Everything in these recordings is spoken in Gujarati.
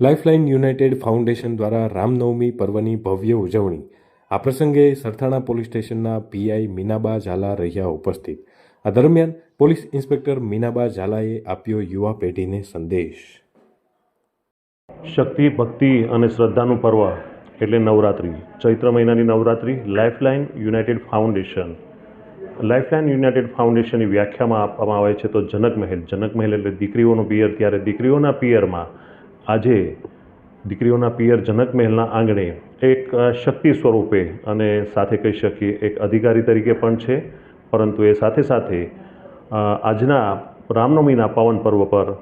લાઇફલાઇન યુનાઇટેડ ફાઉન્ડેશન દ્વારા રામનવમી પર્વની ભવ્ય ઉજવણી. આ પ્રસંગે સરથાણા પોલીસ સ્ટેશનના પીઆઈ મીનાબા ઝાલા રહ્યા ઉપસ્થિત. આ દરમિયાન પોલીસ ઇન્સ્પેક્ટર મીનાબા ઝાલાએ આપ્યો યુવા પેઢીને સંદેશ. શક્તિ, ભક્તિ અને શ્રદ્ધાનું પર્વ એટલે નવરાત્રિ. ચૈત્ર મહિનાની Navratri lifeline united foundation. Lifeline united ફાઉન્ડેશનની વ્યાખ્યામાં આપવામાં આવે છે તો જનક મહેલ. જનક મહેલ એટલે દીકરીઓનો પિયર. ત્યારે દીકરીઓના પિયરમાં આજે દીકરીઓના પિયર જનક મહેલના આંગણે એક શક્તિ સ્વરૂપે અને સાથે કહી શકીએ એક અધિકારી તરીકે પણ છે. પરંતુ એ સાથે સાથે આજના રામનવમીના પાવન પર્વ પર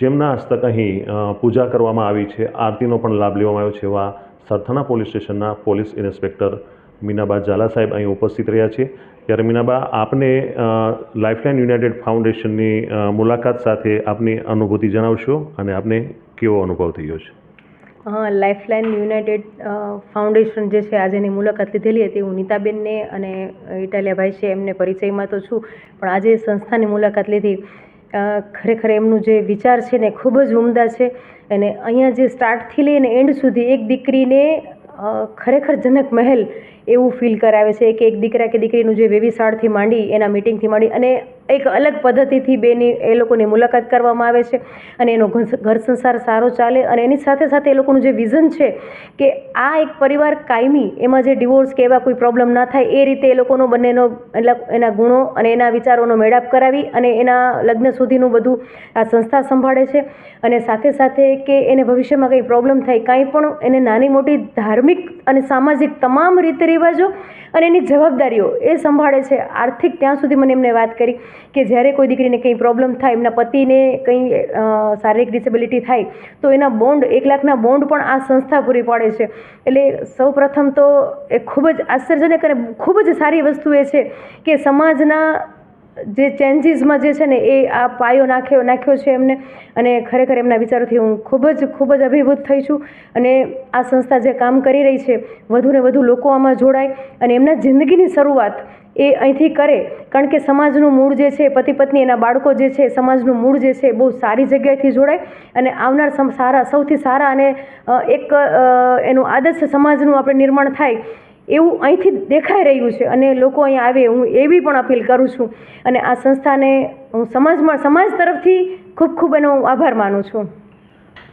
જેમના હસ્તક અહીં પૂજા કરવામાં આવી છે, આરતીનો પણ લાભ લેવામાં આવ્યો છે એવા સરથાણા પોલીસ સ્ટેશનના પોલીસ ઇન્સ્પેક્ટર મીનાબા ઝાલા સાહેબ અહીં ઉપસ્થિત રહ્યા છે. ત્યારે મીનાબા, આપને લાઇફલાઇન યુનાઇટેડ ફાઉન્ડેશનની મુલાકાત સાથે આપની અનુભૂતિ જણાવશો અને આપને કેવો અનુભવ થયો છે? હા લાઇફલાઇન યુનાઇટેડ ફાઉન્ડેશન જે છે આજેની મુલાકાત લીધેલી હતી. હું નીતાબેનને અને ઇટાલિયાભાઈ છે, એમને પરિચયમાં તો છું. પણ આજે સંસ્થાની મુલાકાત લીધી. ખરેખર એમનું જે વિચાર છે ને, ખૂબ જ ઉમદા છે. અને અહીંયા જે સ્ટાર્ટથી લઈને એન્ડ સુધી એક દીકરીને ખરેખર જનક મહેલ એવું ફીલ કરાવે છે કે એક દીકરા કે દીકરીનું જે વેવિશાળથી માંડી, એના મિટિંગથી માંડી અને એક અલગ પદ્ધતિથી બેની, એ લોકોની મુલાકાત કરવામાં આવે છે અને એનો ઘર સંસાર સારો ચાલે અને એની સાથે સાથે એ લોકોનું જે વિઝન છે કે આ એક પરિવાર કાયમી, એમાં જે ડિવોર્સ કે એવા કોઈ પ્રોબ્લેમ ના થાય, એ રીતે એ લોકોનો બંનેનો એટલે એના ગુણો અને એના વિચારોનો મેળાપ કરાવી અને એના લગ્ન સુધીનું બધું આ સંસ્થા સંભાળે છે અને સાથે સાથે કે એને ભવિષ્યમાં કંઈ પ્રોબ્લેમ થાય કાંઈ પણ, એને નાની મોટી ધાર્મિક અને સામાજિક તમામ રીત રિવાજો અને એની જવાબદારીઓ એ સંભાળે છે. આર્થિક ત્યાં સુધી મને એમને વાત કરી કે જ્યારે કોઈ દીકરીને કંઈ પ્રોબ્લેમ થાય, એમના પતિને કંઈ શારીરિક ડિસેબિલિટી થાય, તો એના બોન્ડ એક લાખના બોન્ડ પણ આ સંસ્થા પૂરી પાડે છે. એટલે સૌ તો એ ખૂબ જ આશ્ચર્યજનક અને ખૂબ જ સારી વસ્તુ એ છે કે સમાજના જે ચેન્જીસમાં જે છે ને એ આ પાયો નાખ્યો નાખ્યો છે એમને. અને ખરેખર એમના વિચારોથી હું ખૂબ જ ખૂબ જ અભિભૂત થઈ છું. અને આ સંસ્થા જે કામ કરી રહી છે વધુને વધુ લોકો આમાં જોડાય અને એમના જિંદગીની શરૂઆત એ અહીંથી કરે. કારણ કે સમાજનું મૂળ જે છે, પતિ પત્ની એના બાળકો જે છે, સમાજનું મૂળ જે છે બહુ સારી જગ્યાએથી જોડાય. અને આવનાર સારા, સૌથી સારા અને એક એનું આદર્શ સમાજનું આપણે નિર્માણ થાય એવું અહીંથી દેખાઈ રહ્યું છે અને લોકો અહીંયા આવે, હું એવી પણ અપીલ કરું છું. અને આ સંસ્થાને હું સમાજમાં, સમાજ તરફથી ખૂબ ખૂબ એનો આભાર માનું છું.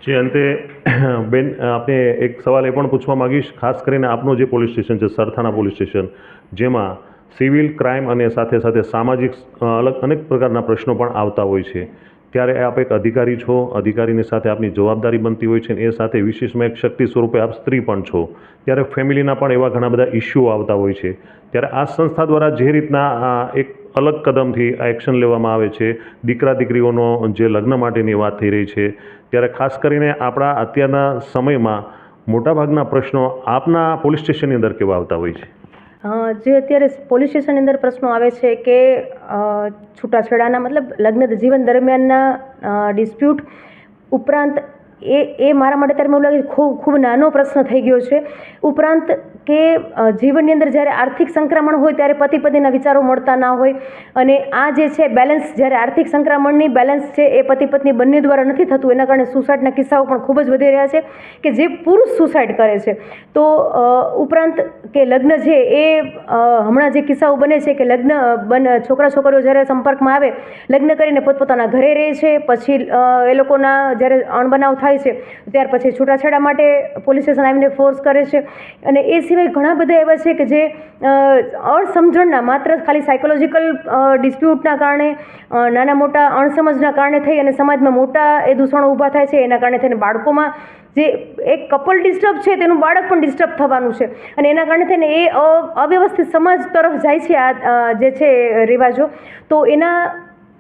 જે અંતે, બેન આપણે એક સવાલ એ પણ પૂછવા માગીશ, ખાસ કરીને આપનું જે પોલીસ સ્ટેશન છે, સરથાણા પોલીસ સ્ટેશન, જેમાં સિવિલ ક્રાઇમ અને સાથે સાથે સામાજિક અલગ અનેક પ્રકારના પ્રશ્નો પણ આવતા હોય છે. ત્યારે આપ એક અધિકારી છો, અધિકારીની સાથે આપની જવાબદારી બનતી હોય છે અને એ સાથે વિશેષમાં એક શક્તિ સ્વરૂપે આપ સ્ત્રી પણ છો. ત્યારે ફેમિલીના પણ એવા ઘણા બધા ઇસ્યુઓ આવતા હોય છે. ત્યારે આ સંસ્થા દ્વારા જે રીતના એક અલગ કદમથી આ એક્શન લેવામાં આવે છે, દીકરા દીકરીઓનો જે લગ્ન માટેની વાત થઈ રહી છે, ત્યારે ખાસ કરીને આપણા અત્યારના સમયમાં મોટાભાગના પ્રશ્નો આપના પોલીસ સ્ટેશનની અંદર કેવા આવતા હોય છે. જે અત્યારે પોલીસ સ્ટેશનની અંદર પ્રશ્નો આવે છે કે છૂટાછેડાના મતલબ લગ્ન જીવન દરમિયાનના ડિસ્પ્યુટ ઉપરાંત એ એ મારા માટે ત્યારે મને એવું લાગે ખૂબ ખૂબ નાનો પ્રશ્ન થઈ ગયો છે. ઉપરાંત કે જીવનની અંદર જ્યારે આર્થિક સંક્રમણ હોય ત્યારે પતિ પત્નીના વિચારો મળતા ના હોય અને આ જે છે બેલેન્સ જ્યારે આર્થિક સંક્રમણની બેલેન્સ છે એ પતિ પત્ની બંને દ્વારા નથી થતું, એના કારણે સુસાઇડના કિસ્સાઓ પણ ખૂબ જ વધી રહ્યા છે કે જે પુરુષ સુસાઇડ કરે છે. તો ઉપરાંત કે લગ્ન છે એ હમણાં જે કિસ્સાઓ બને છે કે લગ્ન, બન છોકરા છોકરીઓ જ્યારે સંપર્કમાં આવે, લગ્ન કરીને પોતપોતાના ઘરે રહે છે, પછી એ લોકોના જ્યારે અણબનાવ થાય છે. ત્યાર પછી છૂટાછેડા માટે પોલીસ સ્ટેશન આવીને ફોર્સ કરે છે. અને એ સિવાય ઘણા બધા એવા છે કે જે અણસમજણના, માત્ર ખાલી સાયકોલોજીકલ ડિસ્પ્યુટના કારણે નાના મોટા અણસમજના કારણે થઈ અને સમાજમાં મોટા એ દૂષણો ઊભા થાય છે. એના કારણે થઈને બાળકોમાં જે એક કપલ ડિસ્ટર્બ છે, તેનું બાળક પણ ડિસ્ટર્બ થવાનું છે. અને એના કારણે થઈને એ અવ્યવસ્થિત સમાજ તરફ જાય છે આ જે છે રિવાજો. તો એના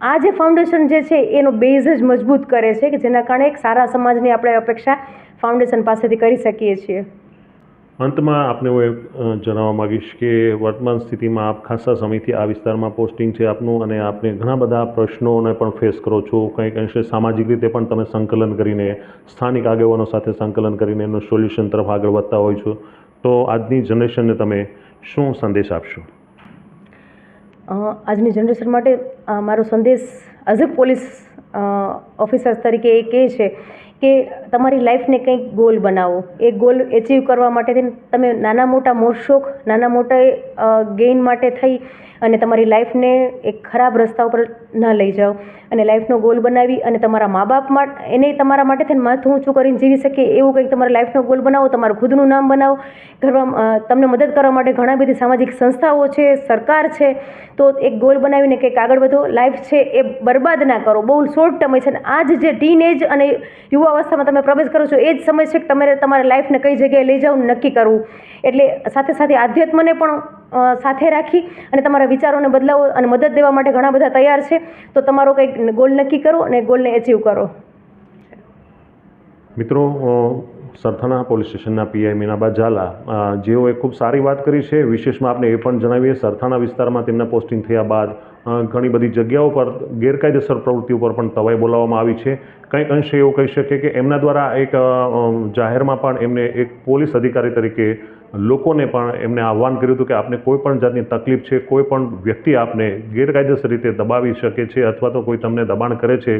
આ જે ફાઉન્ડેશન જે છે, એનો બેઝ જ મજબૂત કરે છે કે જેના કારણે એક સારા સમાજની આપણે અપેક્ષા ફાઉન્ડેશન પાસેથી કરી શકીએ છીએ. અંતમાં આપને હું એ જણાવવા માગીશ કે વર્તમાન સ્થિતિમાં આપ ખાસા સમયથી આ વિસ્તારમાં પોસ્ટિંગ છે આપનું અને આપને ઘણા બધા પ્રશ્નોને પણ ફેસ કરો છો. કંઈક અંશે સામાજિક રીતે પણ તમે સંકલન કરીને, સ્થાનિક આગેવાનો સાથે સંકલન કરીને એનું સોલ્યુશન તરફ આગળ વધતા હોય છો. તો આજની જનરેશનને તમે શું સંદેશ આપશો? આજની જનરેશન માટે મારો સંદેશ એઝ અ પોલીસ ઓફિસર તરીકે એ કહે છે કે તમારી લાઈફને કંઈક ગોલ બનાવો. એ ગોલ એચીવ કરવા માટે તમે નાના મોટા મોજશોખ નાના મોટા ગેઇન માટે થઈ અને તમારી લાઈફને એક ખરાબ રસ્તા ઉપર ન લઈ જાઓ. અને લાઈફનો ગોલ બનાવી અને તમારા મા બાપ માટે એને તમારા માટે થઈને માથું ઊંચું કરીને જીવી શકે એવું કંઈક તમારા લાઈફનો ગોલ બનાવો, તમારું ખુદનું નામ બનાવો. ઘરમાં તમને મદદ કરવા માટે ઘણા બધી સામાજિક સંસ્થાઓ છે, સરકાર છે. તો એક ગોલ બનાવીને કંઈક આગળ વધો. લાઈફ છે એ બરબાદ ના કરો. બહુ શોર્ટ ટર્મ છે અને આ જ ટીન એજ અને યુવા અવસ્થામાં તમે પ્રવેશ કરો છો, એ જ સમય છે કે તમારે તમારા લાઈફને કઈ જગ્યાએ લઈ જાઓ નક્કી કરવું. એટલે સાથે સાથે આધ્યાત્મને પણ સાથે રાખી અને તમારા વિચારોને બદલાવો અને મદદ દેવા માટે ઘણા બધા તૈયાર છે. તો તમારો કંઈક ગોલ નક્કી કરો અને ગોલને એચીવ કરો. મિત્રો સરથાણા પોલીસ સ્ટેશનના પીઆઈ મીનાબા ઝાલા જેઓએ ખૂબ સારી વાત કરી છે. વિશેષમાં આપણે એ પણ જણાવીએ, સરથાણા વિસ્તારમાં તેમના પોસ્ટિંગ થયા બાદ ઘણી બધી જગ્યાઓ પર ગેરકાયદેસર પ્રવૃત્તિ ઉપર પણ તવાઈ બોલાવવામાં આવી છે. કંઈક અંશે એવું કહી શકીએ કે એમના દ્વારા એક જાહેરમાં પણ એમને એક પોલીસ અધિકારી તરીકે લોકોને પણ એમને આહવાન કર્યું હતું કે આપને કોઈ પણ જાતની તકલીફ છે, કોઈ પણ વ્યક્તિ આપને ગેરકાયદેસર રીતે દબાવી શકે છે અથવા તો કોઈ તમને દબાણ કરે છે,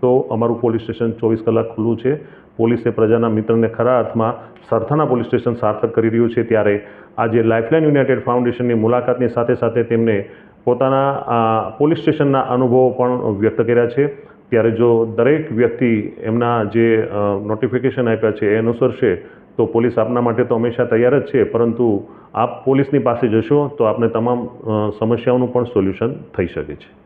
તો અમારું પોલીસ સ્ટેશન ચોવીસ કલાક ખુલ્લું છે. પોલીસે પ્રજાના મિત્રને ખરા અર્થમાં સરથાના પોલીસ સ્ટેશન સાર્થક કરી રહ્યું છે. ત્યારે આજે લાઇફલાઇન યુનાઇટેડ ફાઉન્ડેશનની મુલાકાતની સાથે સાથે તેમને પોતાના પોલીસ સ્ટેશનના અનુભવો પણ વ્યક્ત કર્યા છે. ત્યારે જો દરેક વ્યક્તિ એમના જે નોટિફિકેશન આપ્યા છે એ અનુસરશે તો પોલીસ આપના માટે તો હંમેશા તૈયાર જ છે, પરંતુ આપ પોલીસની પાસે જશો તો આપને તમામ સમસ્યાઓનું પણ સોલ્યુશન થઈ શકે છે.